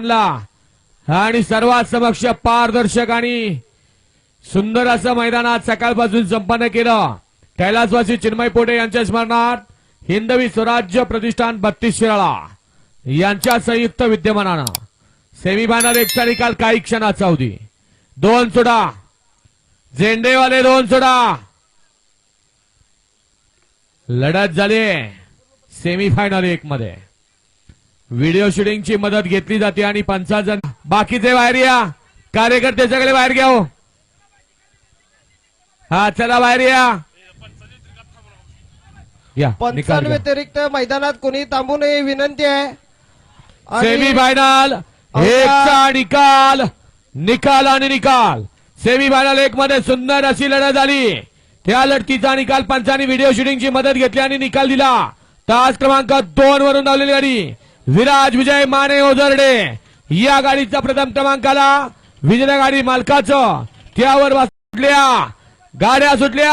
आणि सर्वात समक्ष पारदर्शक आणि सुंदर असं मैदानात सकाळपासून संपन्न केलं. कैलासवासी चिन्मय पोटे यांच्या स्मरणात हिंदवी स्वराज्य प्रतिष्ठान बत्तीस शिराळा यांच्या संयुक्त विद्यमानानं. सेमीफायनल एकचा निकाल काही क्षणाचा होती दोन सोडा. झेंडेवाले दोन सोडा. लढत झाली सेमीफायनल एक मध्ये व्हिडिओ शूटिंगची मदत घेतली जाते आणि पंचायत जण बाकीचे बाहेर या कार्यकर्ते सगळे बाहेर घ्या हो. हा चला बाहेर या. या निकाल पंचांन घ्या. व्यतिरिक्त मैदानात कोणी थांबू नये विनंती आहे. आणि सेमीफायनल एकचा निकाल निकाल आणि निकाल. सेमीफायनल एक मध्ये सुंदर अशी लढत झाली. त्या लढतीचा निकाल पंचांनी व्हिडिओ शूटिंगची मदत घेतली आणि निकाल दिला. तास क्रमांक दोन वरून धावलेली गाडी. विराज विजय माने ओझरडे. या गाडीचा प्रथम क्रमांकाला विजय गाडी मालकाचं. त्यावर सुटल्या. गाड्या सुटल्या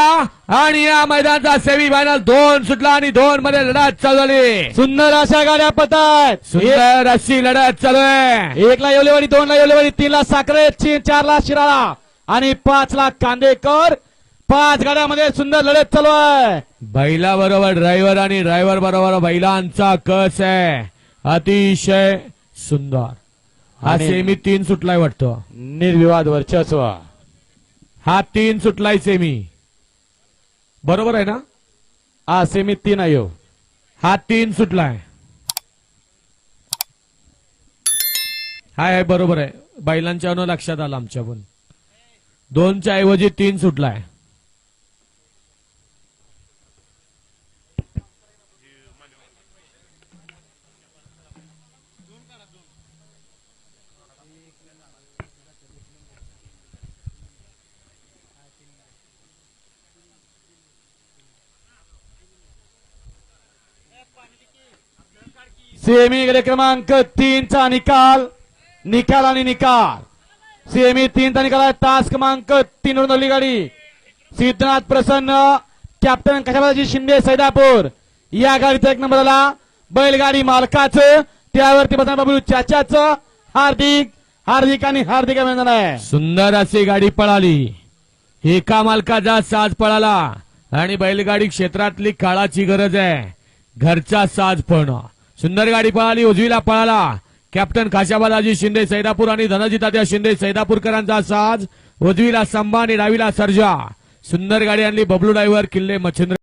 आणि या मैदानाचा सेमीफायनल दोन सुटला आणि दोन मध्ये लढत चालू झाली. सुंदर अशा गाड्या पतात. सुंदर अशी लढत चालू आहे. एक ला येवलेवाडी दोन ला येवलेवाडी तीन ला साखरे चार ला शिराळा आणि पाच ला कांदेकर. पाच गाड्यामध्ये सुंदर लढत चालू आहे. बैला बरोबर ड्रायव्हर आणि ड्रायव्हर बरोबर बैलांचा कस आहे. अतिशय सुंदर. हा आणि- सेमी तीन सुटलाय वाटतं. निर्विवाद वर्चस्व. हा तीन सुटलाय सेमी. बरोबर आहे ना? हा सेमी तीन आहे हो. हा तीन सुटलाय. हाय हाय बरोबर आहे. बैलांच्या लक्षात आलं आमच्या पण दोनच्या ऐवजी तीन सुटलाय. सीएमई कडे क्रमांक तीनचा निकाल. निकाल आणि निकाल. सेमी तीनचा निकाल आहे. तास क्रमांक तीन वरून धरली गाडी. सिद्धनाथ प्रसन्न. कॅप्टन कशाबाजी शिंदे सैदापूर. या गाडीचा एक नंबर आला. बैलगाडी मालकाचं. त्यावरती बसणार बाबू चाच्याचं हार्दिक. हार्दिक आणि हार्दिक अभिनंदन आहे. सुंदर अशी गाडी पळाली. एका मालकाचा साज पळाला. आणि बैलगाडी क्षेत्रातली काळाची गरज आहे. घरचा साज पळणं सुंदर गाडी पळाली उजवीला पळाला. कॅप्टन खाशाबालाजी शिंदे सैदापूर आणि धनजी तात्या शिंदे सैदापूरकरांचा साज. उजवीला संबा आणि डावीला सर्जा. सुंदर गाडी आणली बबलू डायव्हर किल्ले मच्छिंद्र.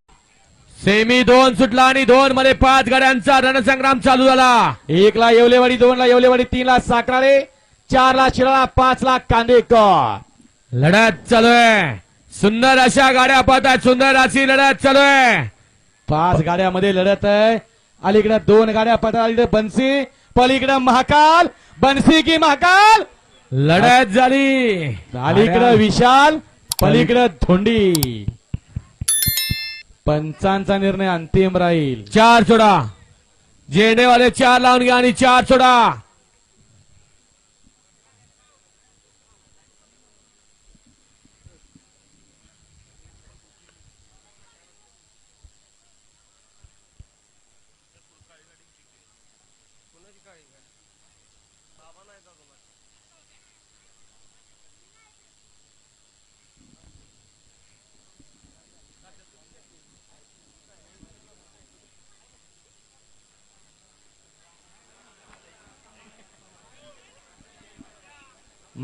सेमी दोन सुटला आणि दोन मध्ये पाच गाड्यांचा रणसंग्राम चालू झाला. एक ला येवलेवाडी दोन ला येवलेवाडी तीन ला साखराळे चार ला शिराळा पाच ला कांदेकर. लढत चालू आहे. सुंदर अशा गाड्या पाहतात सुंदर अशी लढत चालू आहे. पाच गाड्यामध्ये लढत आहे. अलीकडे दोन गाड्या पडतात अलीकडे बनसी. पलीकडे महाकाल. बनसी की महाकाल. लढत झाली. अलीकडे विशाल. पलीकडे धोंडी. पंचांचा निर्णय अंतिम राहील. चार सोडा. झेंडेवाले चार लावून घ्या आणि चार सोडा.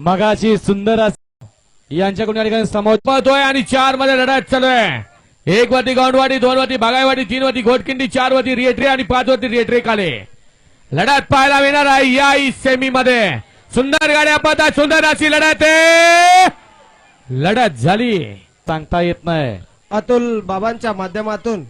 मगाची सुंदर अस- यांच्याकडून या ठिकाणी समोर आणि चारमध्ये लढत चालू आहे एक वरती गौंडवाडी दोन वरती बागायवाडी तीन वरती घोटकिंडी चार वरती रिएट्रे आणि पाच वरती रिएट्रे काले. लढत पाहायला मिळणार आहे या सेमी मध्ये सुंदर गाड्या पळतात सुंदर अशी लढत आहे. लढत झाली. सांगता येत नाही. अतुल बाबांच्या माध्यमातून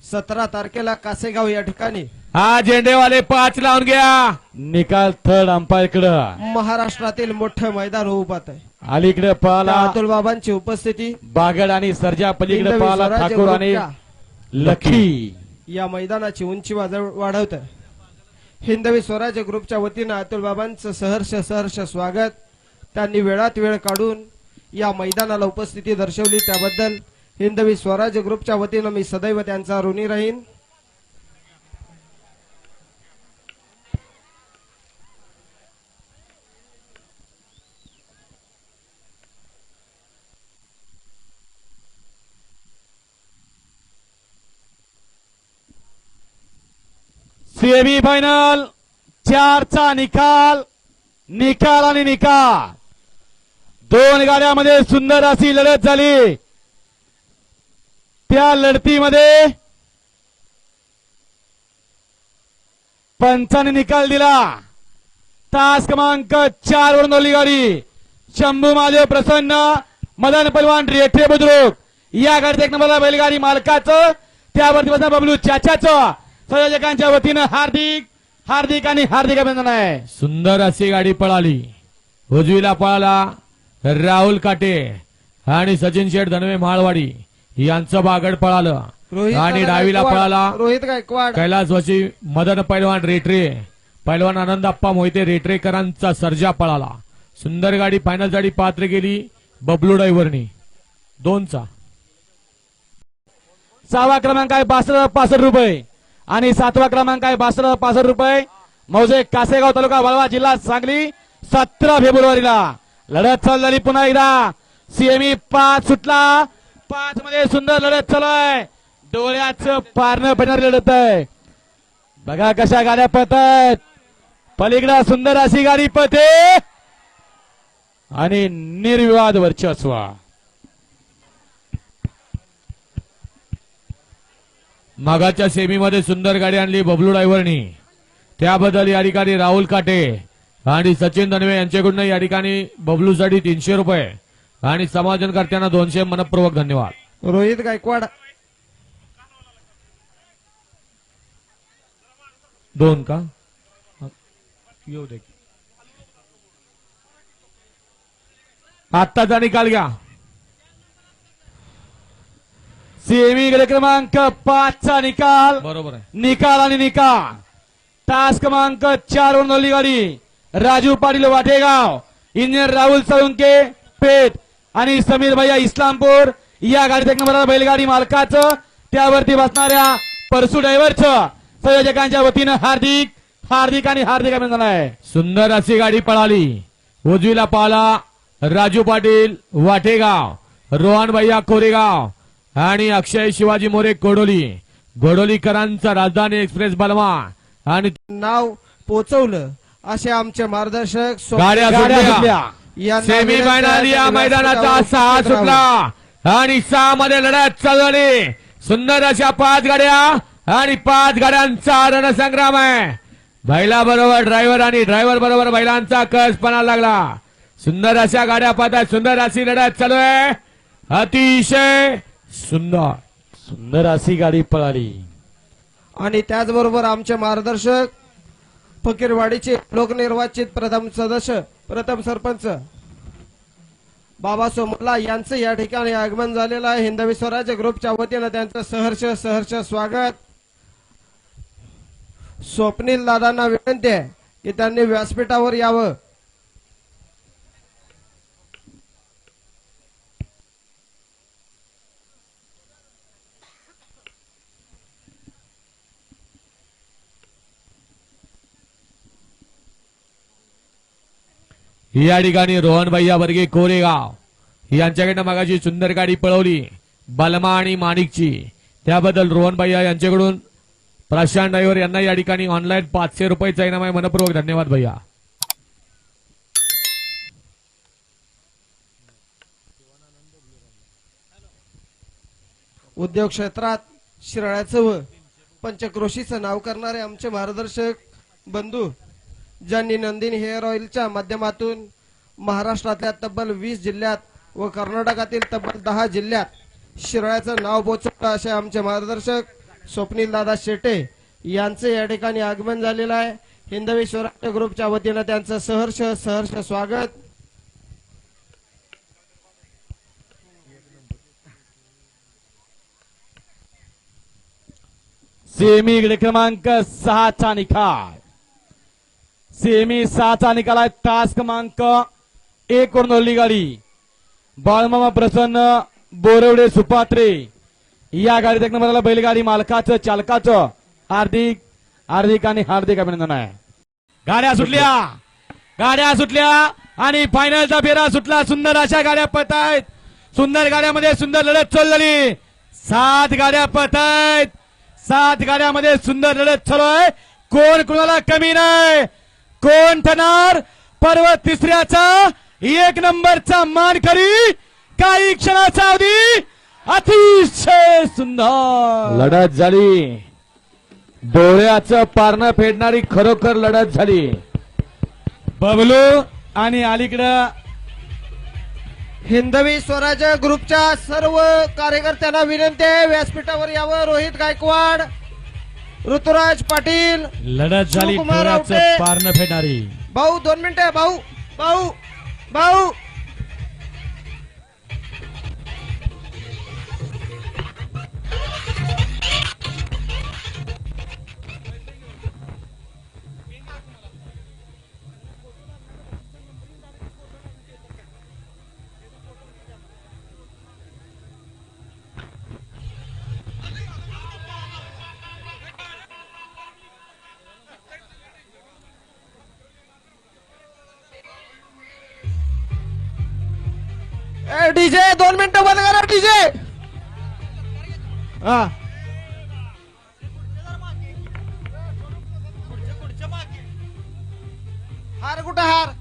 सतरा तारखेला कासेगाव या ठिकाणी हा झेंडेवाले पाच लावून घ्या. निकाल थर्ड अंपायरकडे. महाराष्ट्रातील मोठं मैदान होऊ आहे. अलीकडे पळाला अतुल बाबांची उपस्थिती. बागड आणि सर्जा पलीकडे हिंदवी स्वराज्य ठाकूर आणि लखी. या मैदानाची उंची वाढ- वाढवत आहे. हिंदवी स्वराज्य ग्रुपच्या वतीनं अतुल बाबांचं सहर्ष सहर्ष स्वागत. त्यांनी वेळात वेळ काढून या मैदानाला उपस्थिती दर्शवली. त्याबद्दल हिंदवी स्वराज्य ग्रुपच्या वतीनं मी सदैव त्यांचा ऋणी राहीन. सेमी फायनल चारचा निकाल. निकाल आणि निकाल. दोन गाड्यामध्ये सुंदर अशी लढत झाली. त्या लढतीमध्ये पंचाने निकाल दिला. तास क्रमांक चार वर नोली गाडी. शंभू महादेव प्रसन्न मदन पलवान रेठे बुद्रुक. या गाडीत एक नंबरला बैलगाडी मालकाचं त्यावरती बसणार बबलू चाच्याचं संयोजकांच्या वतीनं हार्दिक हार्दिक आणि हार्दिक अभिनंदन आहे. सुंदर अशी गाडी पळाली. उजवीला पळाला राहुल काटे आणि सचिन शेठ धनवे माळवाडी यांचं बागड पळालं. आणि डावीला पळाला. रोहित गायकवाड. कैलास वशी मदन पैलवान रेटरे. पैलवान आनंदाप्पा मोहिते रेटरेकरांचा सर्जा पळाला. सुंदर गाडी फायनलसाठी पात्र गेली. बबलू ड्रायव्हरनी दोनचा. सहावा क्रमांक आहे बासष्ट पासष्ट रुपये. आणि सातवा क्रमांक आहे बासष्ट पासष्ट रुपये. मौजे कासेगाव तालुका वळवा जिल्हा सांगली. सतरा फेब्रुवारीला लढत चालू झाली पुन्हा एकदा. सीएमई पाच सुटला. पाच मध्ये सुंदर लढत चालू आहे. डोळ्याचं पारणं पेटणारी लढत आहे. बघा कशा गाड्या पळत आहेत पलीकडा सुंदर अशी गाडी पळते. आणि निर्विवाद वर्चस्वा. मागाच्या सेमीमध्ये सुंदर गाडी आणली बबलू ड्रायव्हरनी त्याबद्दल या ठिकाणी राहुल काटे आणि सचिन धनवे यांच्याकडून या ठिकाणी बबलूसाठी तीनशे रुपये आणि समाजनकर्त्यांना दोनशे मनपूर्वक धन्यवाद. रोहित गायकवाड. दोन का? येऊ दे. आत्ताचा निकाल घ्या. सेमी क्रमांक पाचचा निकाल. बरोबर आहे. निकाल आणि निकाल. तास क्रमांक चार वर नोंदली गाडी. राजू पाटील वाटेगाव. इंजिनियर राहुल साळुंके पेठ आणि समीर भैया इस्लामपूर. या एक नंबर बैलगाडी मालकाचं. त्यावरती बसणाऱ्या परसू ड्रायव्हरचं. संयोजकांच्या वतीनं हार्दिक हार्दिक आणि हार्दिक अभिनंदन आहे. सुंदर अशी गाडी पळाली. उजवीला पाला राजू पाटील वाटेगाव. रोहन भैया कोरेगाव. आणि अक्षय शिवाजी मोरे कोडोली गोडोलीकरांचा राजधानी एक्सप्रेस बलमा आणि नाव पोचवलं. असे आमचे मार्गदर्शक गाड्या सुटल्या. यांना सेमी विनंती फायनल या मैदानाचा व्यासपीठावर सहा. सुटला. आणि सहा मध्ये लढत चालू झाली. सुंदर अशा पाच गाड्या आणि पाच गाड्यांचा रणसंग्राम आहे. बैला बरोबर ड्रायव्हर आणि ड्रायव्हर बरोबर बैलांचा कस पणा लागला. सुंदर अशा गाड्या पाहतात सुंदर अशी लढत चालू आहे. अतिशय सुंदर सुंदर अशी गाडी पळाली. आणि त्याचबरोबर आमचे मार्गदर्शक फकीरवाडीचे लोकनिर्वाचित प्रथम सदस्य प्रथम सरपंच बाबा सोमला यांचं या ठिकाणी आगमन झालेलं आहे. हिंदवी स्वराज्य ग्रुपच्या वतीनं त्यांचं सहर्ष सहर्ष स्वागत. स्वप्नील दादांना विनंती आहे की त्यांनी व्यासपीठावर यावं. या ठिकाणी रोहन भैया वर्गे कोरेगाव. यांच्याकडनं मगाची सुंदर गाडी पळवली. बलमा आणि माणिकची. त्याबद्दल रोहन भैया यांच्याकडून प्रशांत ड्रायव्हर यांना या ठिकाणी ऑनलाईन पाचशे रुपयेचा इनाम आहे. मनपूर्वक धन्यवाद भैया. उद्योग क्षेत्रात शिराळ्याचं व पंचक्रोशीचं नाव करणारे आमचे मार्गदर्शक बंधू ज्यांनी नंदिनी हेअर ऑइलच्या माध्यमातून महाराष्ट्रातल्या तब्बल वीस जिल्ह्यात व कर्नाटकातील तब्बल दहा जिल्ह्यात शिराळ्याचं नाव पोचवलं असे आमचे मार्गदर्शक स्वप्नील दादा शेटे यांचे या ठिकाणी आगमन झालेलं आहे. हिंदवी स्वराज्य ग्रुपच्या वतीनं त्यांचं सहर्ष सहर्ष स्वागत. सेमी क्रमांक सहाचा निकाल. सेमी सहाचा निकाल आहे तास क्रमांक एक वर नोंदली गाडी. बाळमामा प्रसन्न बोरवडे सुपात्रे. या गाडीत एक नंबरला बैलगाडी मालकाचं चालकाचं. हार्दिक हार्दिक आणि हार्दिक अभिनंदन आहे. गाड्या सुटल्या. गाड्या सुटल्या आणि फायनलचा फेरा सुटला. सुंदर अशा गाड्या पत आहेत सुंदर गाड्यामध्ये सुंदर लढत चालू सात गाड्या पत आहेत सात गाड्यामध्ये सुंदर लढत चालू आहे. कोण कुणाला कमी नाही? कोण ठरणार पर्व तिसऱ्याचा एक नंबरचा मानकरी काही क्षणाचा अवधी अतिशय सुंदर. लढत झाली. डोळ्याचं पारणं फेडणारी खरोखर लढत झाली. बबलू आणि अलीकडं हिंदवी स्वराज्य ग्रुपच्या सर्व कार्यकर्त्यांना विनंती आहे. व्यासपीठावर यावं. रोहित गायकवाड ऋतुराज पाटील लढत झाली शिवकुमार आवटे. पारणं फेडणारी भाऊ दोन मिनिटं भाऊ भाऊ भाऊ डीजे दोन मिनिटं बंद करा डीजे. हा. हार कुठं हार?